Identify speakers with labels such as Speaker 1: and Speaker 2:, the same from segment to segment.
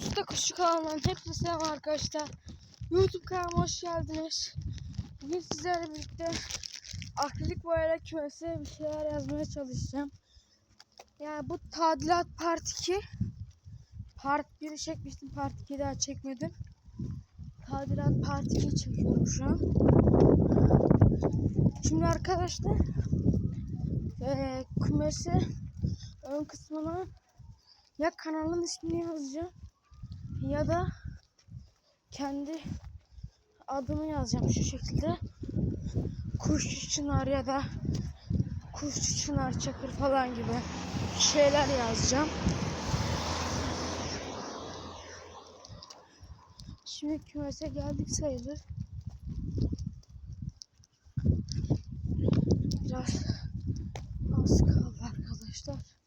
Speaker 1: Usta Kuşçu kanalından hepinize selam arkadaşlar. YouTube kanalıma hoş geldiniz. Bugün sizlerle birlikte akrilik boyayla kümese bir şeyler yazmaya çalışacağım. Yani bu tadilat part 2. Part 1'i çekmiştim. Part 2'yi daha çekmedim. Tadilat part 2'yi çekiyorum şu an. Şimdi arkadaşlar eee kümesi ön kısmına ya kanalın ismini yazacağım ya da kendi adımı yazacağım şu şekilde. Kuşçu Çınar ya da Kuşçu Çınar Çakır falan gibi şeyler yazacağım. Şimdi kümese geldik sayılır. Biraz az kaldı arkadaşlar.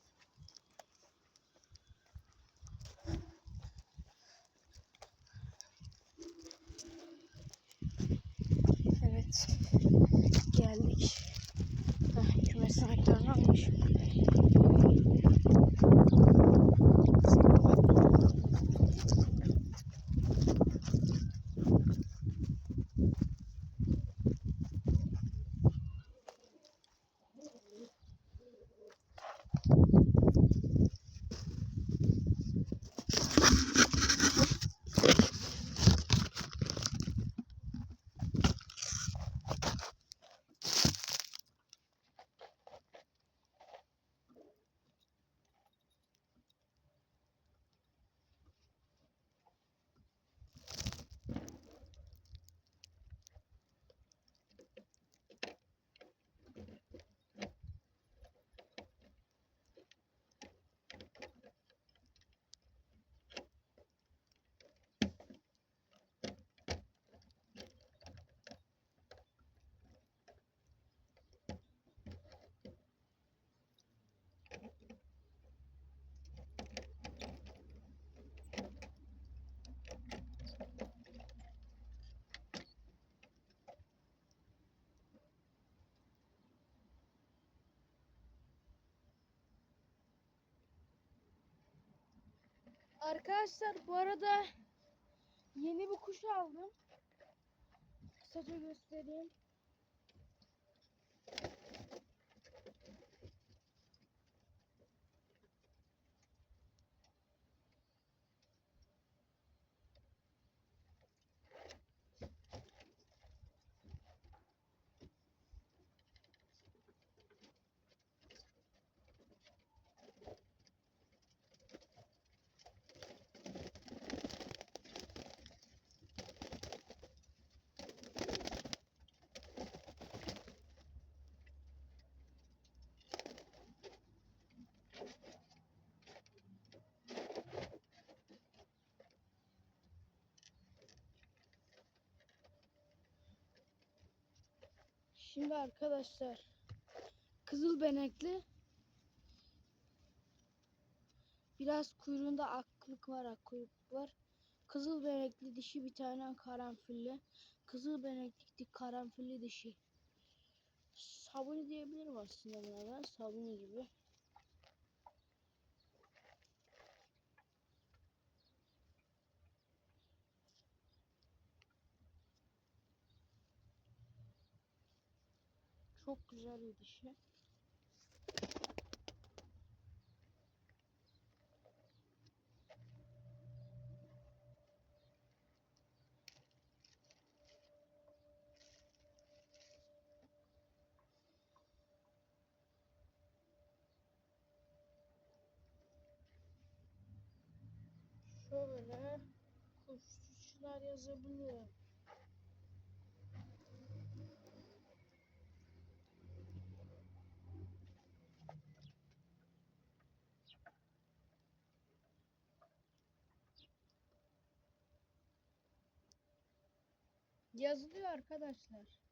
Speaker 1: Arkadaşlar bu arada yeni bir kuş aldım. Kısaca göstereyim. Şimdi arkadaşlar kızıl benekli biraz kuyruğunda aklık var akkuyruk var. Kızıl benekli dişi bir tane karanfilli. Kızıl benekli karanfilli dişi. Sabuni diyebilirim aslında buna da. Sabuni gibi. Çok güzel bir dişi. Şöyle kuşçular yazabiliyor. Yazılıyor arkadaşlar.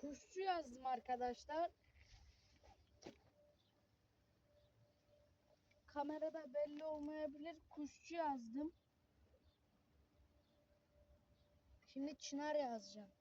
Speaker 1: Kuşçu yazdım arkadaşlar. Kamerada belli olmayabilir. Kuşçu yazdım. Şimdi çınar yazacağım.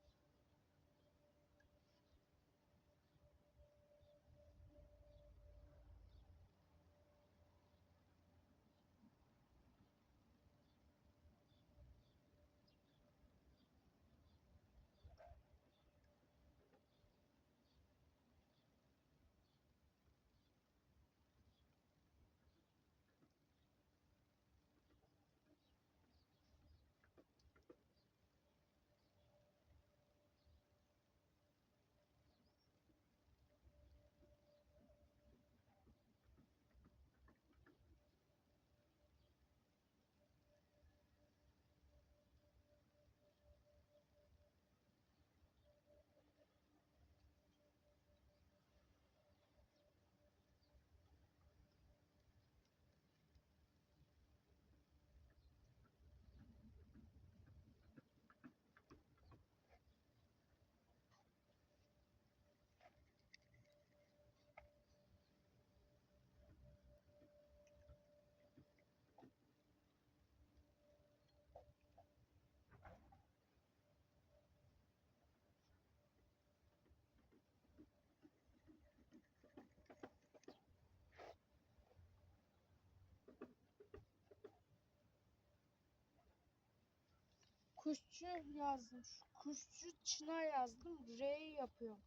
Speaker 1: Kuşçu yazdım. Kuşçu çınar yazdım. R'yi yapıyorum.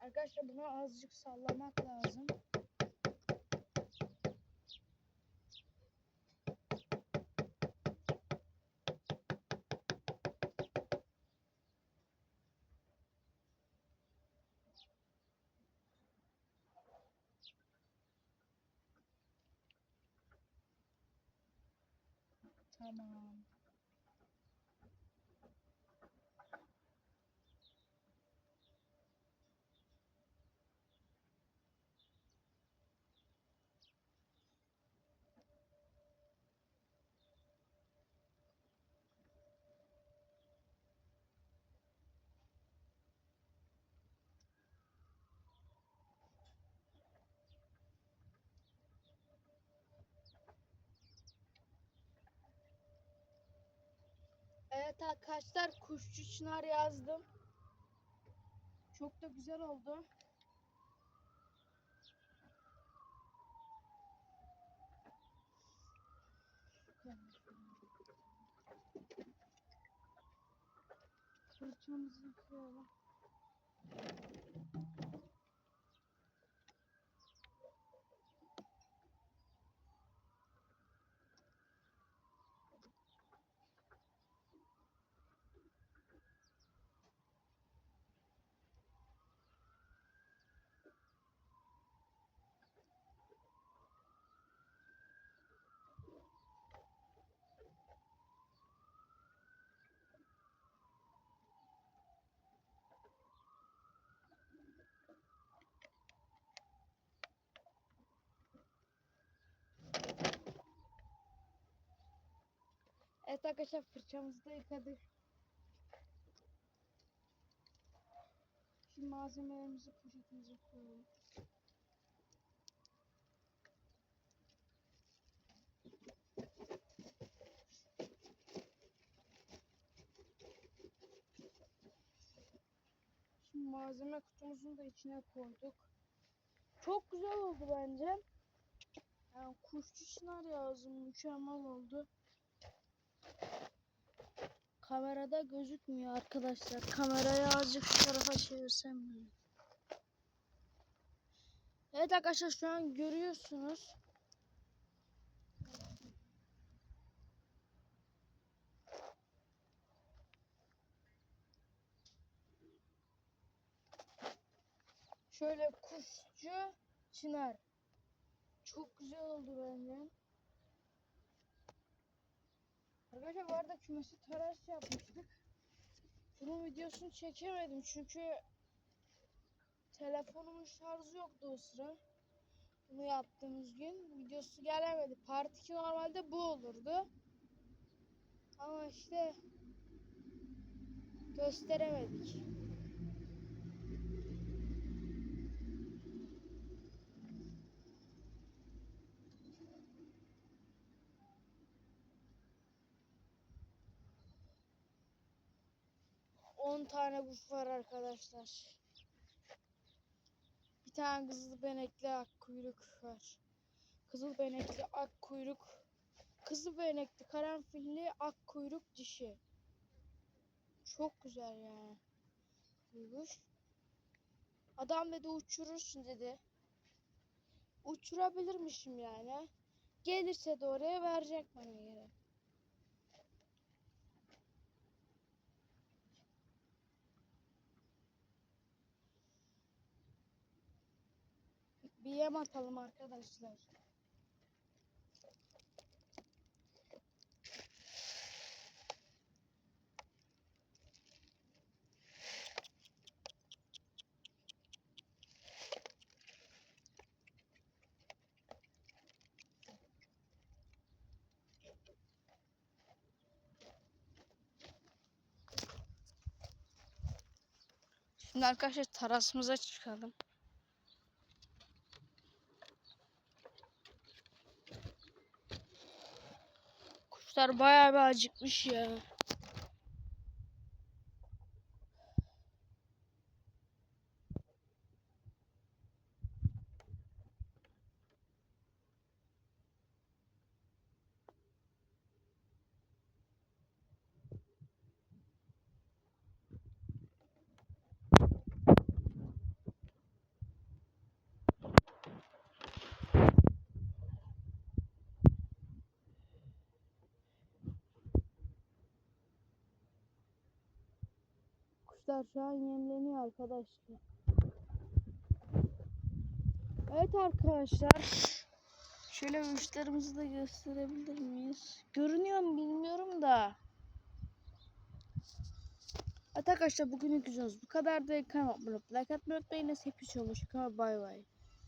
Speaker 1: Arkadaşlar bunu azıcık sallamak lazım. ஆமாம் Evet arkadaşlar kuşçu çınar yazdım. Çok da güzel oldu. Fırçamızı yıkayalım. Evet arkadaşlar fırçamızı da yıkadık. Şimdi malzemelerimizi poşetimize koyalım. Şimdi malzeme kutumuzun da içine koyduk. Çok güzel oldu bence. Yani kuşçu çınar yazdım. Mükemmel oldu. Kamerada gözükmüyor arkadaşlar. Kamerayı azıcık şu tarafa çevirsem mi? Evet arkadaşlar şu an görüyorsunuz. Şöyle kuşçu çınar. Çok güzel oldu bence. Arkadaşlar bu arada kümesi tıraş yapmıştık. Bunun videosunu çekemedim çünkü telefonumun şarjı yoktu o sıra. bunu yaptığımız gün videosu gelemedi. Part 2 normalde bu olurdu. Ama işte gösteremedik. On tane buf var arkadaşlar. Bir tane kızıl benekli ak kuyruk var. Kızıl benekli ak kuyruk. Kızıl benekli karanfilli ak kuyruk dişi. Çok güzel yani. Kuyruk. Adam dedi uçurursun dedi. Uçurabilirmişim yani. Gelirse de oraya verecek bana yere. Bir yem atalım arkadaşlar. Şimdi arkadaşlar terasımıza çıkalım. Kuşlar bayağı bir acıkmış ya. Kuşlar şu an yemleniyor arkadaşlar. Evet arkadaşlar. Şöyle uçlarımızı da gösterebilir miyiz? Görünüyor mu bilmiyorum da. Evet arkadaşlar bugünlük videomuz bu kadar da kanalıma abone olup like atmayı unutmayın. Hepsi olmuş. Bay bay.